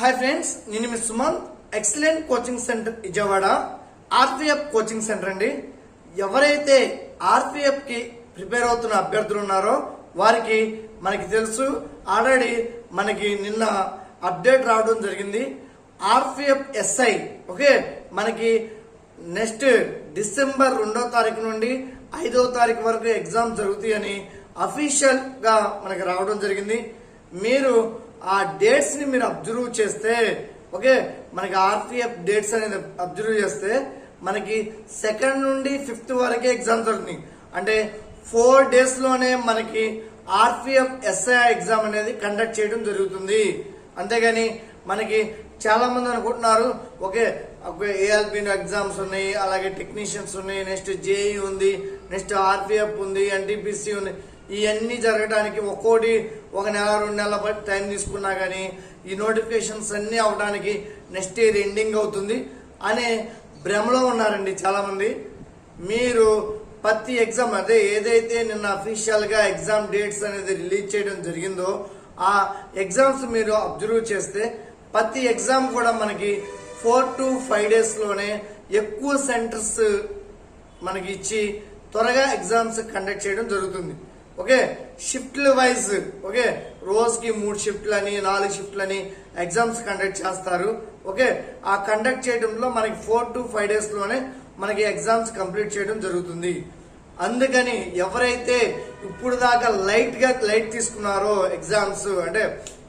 Hi friends నేను మీ Sumanth excellent coaching centre Vijayawada. RPF coaching centre అండి. ఎవరైతే ఆర్పిఎఫ్కి prepare అవుతున్న అభ్యర్థులు ఉన్నారో వారికి మనకి తెలుసు. ఆల్రెడీ మనకి నిన్న అప్డేట్ రావడం జరిగింది. ఆర్పిఎఫ్ ఎస్ఐ ఓకే మనకి నెక్స్ట్ డిసెంబర్ రెండో తారీఖు నుండి ఐదో తారీఖు వరకు ఎగ్జామ్ జరుగుతాయని అఫీషియల్గా మనకి రావడం జరిగింది. మీరు ఆ డేట్స్ని మీరు అబ్జర్వ్ చేస్తే ఓకే మనకి ఆర్పిఎఫ్ డేట్స్ అనేది అబ్జర్వ్ చేస్తే మనకి సెకండ్ నుండి ఫిఫ్త్ వరకే ఎగ్జామ్స్ జరుగుతుంది అంటే ఫోర్ డేస్లోనే మనకి ఆర్పిఎఫ్ ఎస్ఐ ఎగ్జామ్ అనేది కండక్ట్ చేయడం జరుగుతుంది. అంతేగాని మనకి చాలా మంది అనుకుంటున్నారు ఓకే ఏఎల్పి ఎగ్జామ్స్ ఉన్నాయి అలాగే టెక్నీషియన్స్ ఉన్నాయి నెక్స్ట్ జేఈ ఉంది నెక్స్ట్ ఆర్పిఎఫ్ ఉంది ఎన్టీపీసీ ఉంది. ఇవన్నీ జరగడానికి ఒక్కోటి ఒక నెల రెండు నెలల బట్టి టైం తీసుకున్నా కానీ ఈ నోటిఫికేషన్స్ అన్నీ అవడానికి నెక్స్ట్ ఇయర్ ఎండింగ్ అవుతుంది. అనే భ్రమలో ఉన్నారండి చాలామంది. మీరు ప్రతి ఎగ్జామ్ అదే ఏదైతే నిన్న అఫీషియల్గా ఎగ్జామ్ డేట్స్ అనేది రిలీజ్ చేయడం జరిగిందో ఆ ఎగ్జామ్స్ మీరు అబ్జర్వ్ చేస్తే ప్రతి ఎగ్జామ్ కూడా మనకి ఫోర్ టు ఫైవ్ డేస్లోనే ఎక్కువ సెంటర్స్ మనకి ఇచ్చి త్వరగా ఎగ్జామ్స్ కండక్ట్ చేయడం జరుగుతుంది. ఓకే? షిఫ్ట్ల వైజ్ ఓకే? రోజుకి మూడు షిఫ్ట్లు అని నాలుగు షిఫ్ట్లు అని ఎగ్జామ్స్ కండక్ట్ చేస్తారు. ఓకే? ఆ కండక్ట్ చేయడంలో మనకి ఫోర్ టు ఫైవ్ డేస్లోనే మనకి ఎగ్జామ్స్ కంప్లీట్ చేయడం జరుగుతుంది. అందుకని ఎవరైతే ఇప్పుడు దాకా లైట్గా లైట్ తీసుకున్నారో ఎగ్జామ్స్ అంటే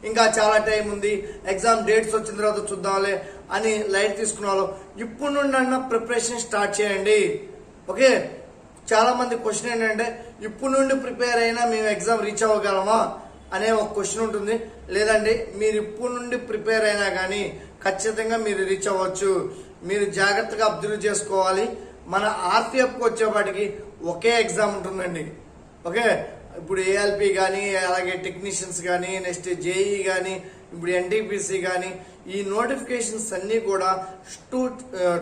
ఇంకా చాలా టైం ఉంది ఎగ్జామ్ డేట్స్ వచ్చిన తర్వాత చూద్దాంలే అని లైట్ తీసుకున్నారో ఇప్పుడు నుండి అన్న ప్రిపరేషన్ స్టార్ట్ చేయండి. ఓకే? చాలా మంది క్వశ్చన్ ఏంటంటే ఇప్పుడు నుండి ప్రిపేర్ అయినా మేము ఎగ్జామ్ రీచ్ అవ్వగలమా? అనే ఒక క్వశ్చన్ ఉంటుంది. లేదండి మీరు ఇప్పుడు నుండి ప్రిపేర్ అయినా కానీ ఖచ్చితంగా మీరు రీచ్ అవ్వచ్చు. మీరు జాగ్రత్తగా అబ్జర్వ్ చేసుకోవాలి. మన ఆర్పిఎఫ్కి వచ్చేపాటికి ఒకే ఎగ్జామ్ ఉంటుందండి. ఓకే? ఇప్పుడు ఏఎల్పి కానీ అలాగే టెక్నీషియన్స్ కానీ నెక్స్ట్ జేఈ కానీ ఇప్పుడు ఎన్టీపీసీ కానీ ఈ నోటిఫికేషన్స్ అన్ని కూడా టూ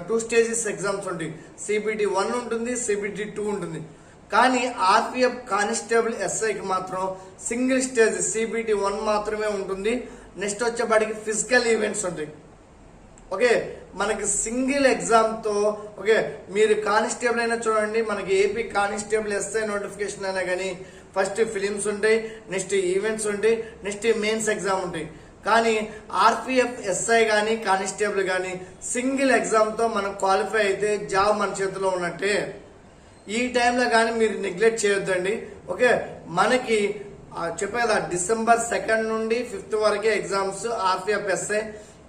టూ స్టేజెస్ ఎగ్జామ్స్ ఉంటాయి. సిబిటీ వన్ ఉంటుంది సిబిటీ టూ ఉంటుంది. కానీ ఆర్పిఎఫ్ కానిస్టేబుల్ ఎస్ఐకి మాత్రం సింగిల్ స్టేజ్ సిబిటీ వన్ మాత్రమే ఉంటుంది. నెక్స్ట్ వచ్చేపాటికి ఫిజికల్ ఈవెంట్స్ ఉంటాయి. ఓకే మనకి సింగిల్ ఎగ్జామ్తో ఓకే మీరు కానిస్టేబుల్ అయినా చూడండి మనకి ఏపీ కానిస్టేబుల్ ఎస్ఐ నోటిఫికేషన్ అయినా కానీ ఫస్ట్ ఫిలిమ్స్ ఉంటాయి నెక్స్ట్ ఈవెంట్స్ ఉంటాయి నెక్స్ట్ మెయిన్స్ ఎగ్జామ్ ఉంటాయి. కానీ ఆర్పిఎఫ్ ఎస్ఐ కానీ కానిస్టేబుల్ కానీ సింగిల్ ఎగ్జామ్తో మనం క్వాలిఫై అయితే జాబ్ మన చేతిలో ఉన్నట్టే. ఈ టైంలో కానీ మీరు నెగ్లెక్ట్ చేయొద్దండి. ఓకే? మనకి ఆ, చెప్పే కదా డిసెంబర్ సెకండ్ నుండి ఫిఫ్త్ వరకే ఎగ్జామ్స్ ఆర్పిఎఫ్ ఎస్ఐ.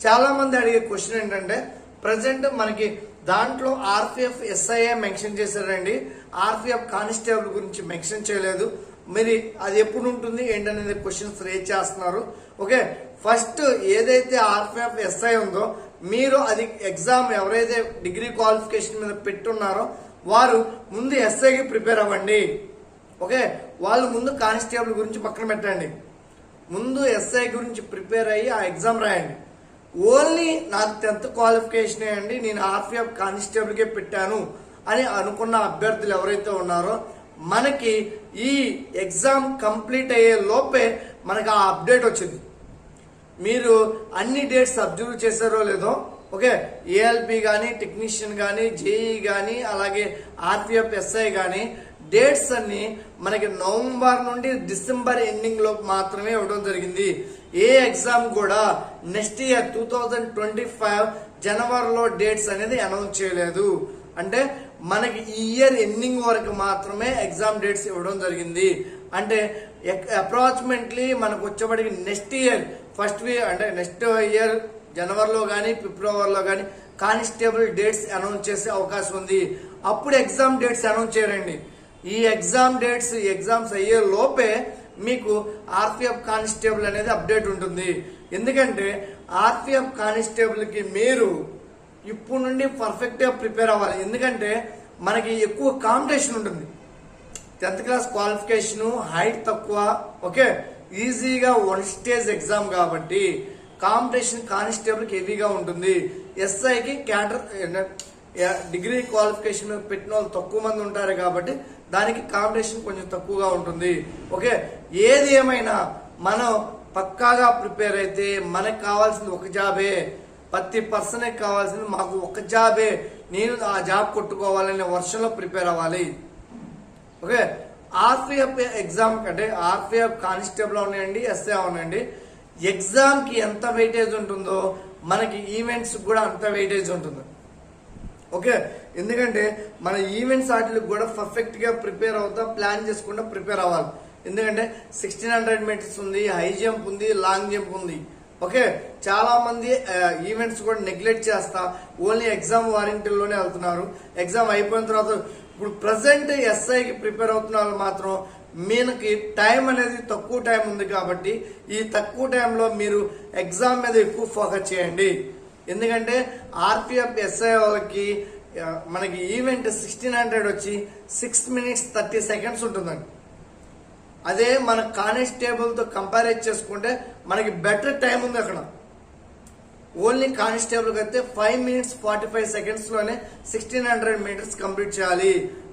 చాలా మంది అడిగే క్వశ్చన్ ఏంటంటే ప్రజెంట్ మనకి దాంట్లో ఆర్పిఎఫ్ ఎస్ఐఏ మెన్షన్ చేశారండి? ఆర్పిఎఫ్ కానిస్టేబుల్ గురించి మెన్షన్ చేయలేదు. మరి అది ఎప్పుడు ఉంటుంది? ఏంటనేది క్వశ్చన్స్ రేజ్ చేస్తున్నారు. ఓకే? ఫస్ట్ ఏదైతే ఆర్పిఎఫ్ ఎస్ఐ ఉందో మీరు అది ఎగ్జామ్ ఎవరైతే డిగ్రీ క్వాలిఫికేషన్ మీద పెట్టున్నారో వారు ముందు ఎస్ఐకి ప్రిపేర్ అవ్వండి. ఓకే వాళ్ళు ముందు కానిస్టేబుల్ గురించి పక్కన పెట్టండి. ముందు ఎస్ఐ గురించి ప్రిపేర్ అయ్యి ఆ ఎగ్జామ్ రాయండి. ఓన్లీ నాకు టెన్త్ క్వాలిఫికేషన్ అండి నేను ఆర్పిఎఫ్ కానిస్టేబుల్కే పెట్టాను అని అనుకున్న అభ్యర్థులు ఎవరైతే ఉన్నారో మనకి ఈ ఎగ్జామ్ కంప్లీట్ అయ్యే లోపే మనకి ఆ అప్డేట్ వచ్చింది. మీరు అన్ని డేట్స్ అబ్జర్వ్ చేశారో లేదో ఓకే ఏఎల్పి కానీ టెక్నీషియన్ కానీ జేఈ కానీ అలాగే ఆర్పిఎఫ్ ఎస్ఐ కానీ డేట్స్ అన్ని మనకి నవంబర్ నుండి డిసెంబర్ ఎండింగ్ లోపు మాత్రమే ఇవ్వడం జరిగింది. ఏ ఎగ్జామ్ కూడా next year two thousand twenty five జనవరిలో డేట్స్ అనేది అనౌన్స్ చేయలేదు. అంటే మనకి ఈ ఇయర్ ఎండింగ్ వరకు మాత్రమే ఎగ్జామ్ డేట్స్ ఇవ్వడం జరిగింది. అంటే అప్రాక్సిమేట్లీ మనకు వచ్చేప్పటికి నెక్స్ట్ ఇయర్ ఫస్ట్ అంటే నెక్స్ట్ ఇయర్ జనవరిలో కానీ ఫిబ్రవరిలో కానీ కానిస్టేబుల్ డేట్స్ అనౌన్స్ చేసే అవకాశం ఉంది. అప్పుడు ఎగ్జామ్ డేట్స్ అనౌన్స్ చేయరండి. ఈ ఎగ్జామ్ డేట్స్ ఎగ్జామ్స్ అయ్యే లోపే మీకు ఆర్పిఎఫ్ కానిస్టేబుల్ అనేది అప్డేట్ ఉంటుంది. ఎందుకంటే ఆర్పిఎఫ్ కానిస్టేబుల్కి మీరు ఇప్పుడు నుండి పర్ఫెక్ట్గా ప్రిపేర్ అవ్వాలి. ఎందుకంటే మనకి ఎక్కువ కాంపిటీషన్ ఉంటుంది. టెన్త్ క్లాస్ క్వాలిఫికేషన్ హైట్ తక్కువ. ఓకే? ఈజీగా వన్ స్టేజ్ ఎగ్జామ్ కాబట్టి కాంపిటీషన్ కానిస్టేబుల్కి హెవీగా ఉంటుంది. ఎస్ఐకి క్యాటర్ డిగ్రీ క్వాలిఫికేషన్ పెట్టిన వాళ్ళు తక్కువ మంది ఉంటారు కాబట్టి దానికి కాంపిటీషన్ కొంచెం తక్కువగా ఉంటుంది. ఓకే ఏది ఏమైనా మనం పక్కాగా ప్రిపేర్ అయితే మనకు కావాల్సింది ఒక జాబే ప్రతి పర్సన్కి కావాల్సింది మాకు ఒక జాబే నేను ఆ జాబ్ కొట్టుకోవాలనే వర్షంలో ప్రిపేర్ అవ్వాలి. ఓకే ఆర్పిఎఫ్ ఎగ్జామ్ అంటే ఆర్పిఎఫ్ కానిస్టేబుల్ ఉన్నాయండి ఎస్ఏ ఉన్నాయండి. ఎగ్జామ్కి ఎంత వెయిటేజ్ ఉంటుందో మనకి ఈవెంట్స్ కూడా అంత వెయిటేజ్ ఉంటుంది. ఓకే ఎందుకంటే మన ఈవెంట్స్ వాటికి కూడా పర్ఫెక్ట్గా ప్రిపేర్ అవుతా ప్లాన్ చేసుకుంటా ప్రిపేర్ అవ్వాలి. ఎందుకంటే సిక్స్టీన్ హండ్రెడ్ మీటర్స్ ఉంది హై జంప్ ఉంది లాంగ్ జంప్ ఉంది. ఓకే చాలా మంది ఈవెంట్స్ కూడా నెగ్లెక్ట్ చేస్తా ఓన్లీ ఎగ్జామ్ వారంటీలోనే వెళ్తున్నారు. ఎగ్జామ్ అయిపోయిన తర్వాత ఇప్పుడు ప్రజెంట్ ఎస్ఐకి ప్రిపేర్ అవుతున్న వాళ్ళు మాత్రం మీనకి టైం అనేది తక్కువ టైం ఉంది కాబట్టి ఈ తక్కువ టైంలో మీరు ఎగ్జామ్ మీద ఎక్కువ ఫోకస్ చేయండి. ఎందుకంటే ఆర్పిఎఫ్ ఎస్ఐ వాళ్ళకి మనకి ఈవెంట్ సిక్స్టీన్ హండ్రెడ్ వచ్చి సిక్స్ మినిట్స్ థర్టీ సెకండ్స్ ఉంటుందండి. అదే మన కానిస్టేబుల్తో కంపేర్ చేసుకుంటే మనకి బెటర్ టైం ఉంది అక్కడ. ఓన్లీ కానిస్టేబుల్కి అయితే ఫైవ్ మినిట్స్ ఫార్టీ ఫైవ్ సెకండ్స్లోనే సిక్స్టీన్ హండ్రెడ్ మీటర్స్ కంప్లీట్ చేయాలి.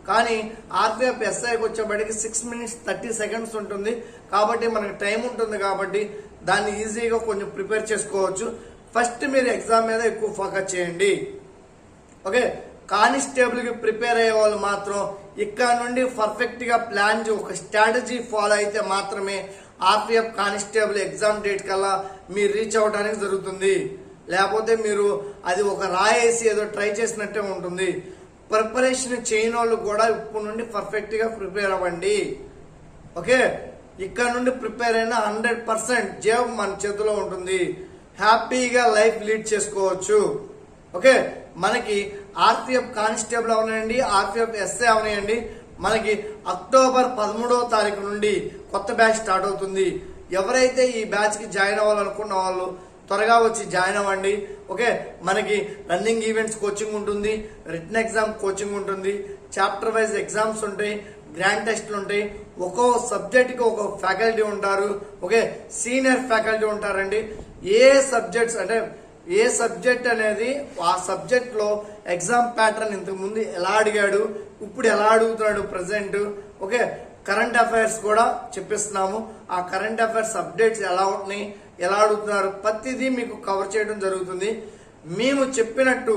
కానీ ఆర్పిఎఫ్ ఎస్ఐకి వచ్చేప్పటికి సిక్స్ మినిట్స్ థర్టీ సెకండ్స్ ఉంటుంది. కాబట్టి మనకి టైం ఉంటుంది కాబట్టి దాన్ని ఈజీగా కొంచెం ప్రిపేర్ చేసుకోవచ్చు. ఫస్ట్ మీరు ఎగ్జామ్ మీద ఎక్కువ ఫోకస్ చేయండి. ఓకే కానిస్టేబుల్కి ప్రిపేర్ అయ్యే వాళ్ళు మాత్రం ఇక్కడ నుండి పర్ఫెక్ట్గా ప్లాన్ ఒక స్ట్రాటజీ ఫాలో అయితే మాత్రమే ఆర్పిఎఫ్ కానిస్టేబుల్ ఎగ్జామ్ డేట్ కల్లా మీరు రీచ్ అవడానికి జరుగుతుంది. లేకపోతే మీరు అది ఒక రాయేసి ఏదో ట్రై చేసినట్టే ఉంటుంది. ప్రిపరేషన్ చేయని వాళ్ళు కూడా ఇప్పుడు నుండి పర్ఫెక్ట్గా ప్రిపేర్ అవ్వండి. ఓకే? ఇక్కడ నుండి ప్రిపేర్ అయిన హండ్రెడ్ పర్సెంట్ జేబు మన చేతిలో ఉంటుంది. హ్యాపీగా లైఫ్ లీడ్ చేసుకోవచ్చు. ఓకే? మనకి ఆర్పిఎఫ్ కానిస్టేబుల్ అవనాయండి ఆర్పిఎఫ్ ఎస్ఏ అవనాయండి మనకి అక్టోబర్ పదమూడవ తారీఖు నుండి కొత్త బ్యాచ్ స్టార్ట్ అవుతుంది. ఎవరైతే ఈ బ్యాచ్కి జాయిన్ అవ్వాలనుకున్న వాళ్ళు త్వరగా వచ్చి జాయిన్ అవ్వండి. ఓకే? మనకి రన్నింగ్ ఈవెంట్స్ కోచింగ్ ఉంటుంది రిటర్న్ ఎగ్జామ్ కోచింగ్ ఉంటుంది చాప్టర్ వైజ్ ఎగ్జామ్స్ ఉంటాయి గ్రాండ్ టెస్ట్లు ఉంటాయి. ఒక్కో సబ్జెక్ట్కి ఒక్కో ఒక ఫ్యాకల్టీ ఉంటారు. ఓకే? సీనియర్ ఫ్యాకల్టీ ఉంటారండి. ఏ సబ్జెక్ట్స్ అంటే ఏ సబ్జెక్ట్ అనేది ఆ సబ్జెక్ట్లో ఎగ్జామ్ ప్యాటర్న్ ఇంతకుముందు ఎలా అడిగాడు ఇప్పుడు ఎలా అడుగుతున్నాడు ప్రజెంట్ ఓకే? కరెంట్ అఫైర్స్ కూడా చెప్పిస్తున్నాము. ఆ కరెంట్ అఫైర్స్ అప్డేట్స్ ఎలా ఉంటున్నాయి ఎలా అడుగుతున్నారు? ప్రతిదీ మీకు కవర్ చేయడం జరుగుతుంది. మేము చెప్పినట్టు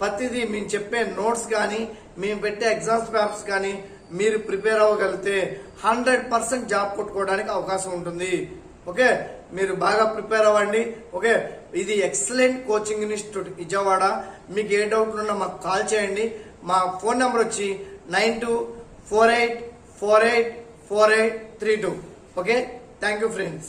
ప్రతిదీ మేము చెప్పే నోట్స్ కానీ మేము పెట్టే ఎగ్జామ్స్ పేపర్స్ కానీ మీరు ప్రిపేర్ అవ్వగలిగితే హండ్రెడ్ పర్సెంట్ జాబ్ కొట్టుకోవడానికి అవకాశం ఉంటుంది. ఓకే? మీరు బాగా ప్రిపేర్ అవ్వండి. ఓకే? ఇది ఎక్సలెంట్ కోచింగ్ ఇన్స్టిట్యూట్ విజయవాడ. మీకు ఏ డౌట్లు ఉన్నా మాకు కాల్ చేయండి. మా ఫోన్ నెంబర్ వచ్చి nine two four eight four eight four eight three two okay? Thank you friends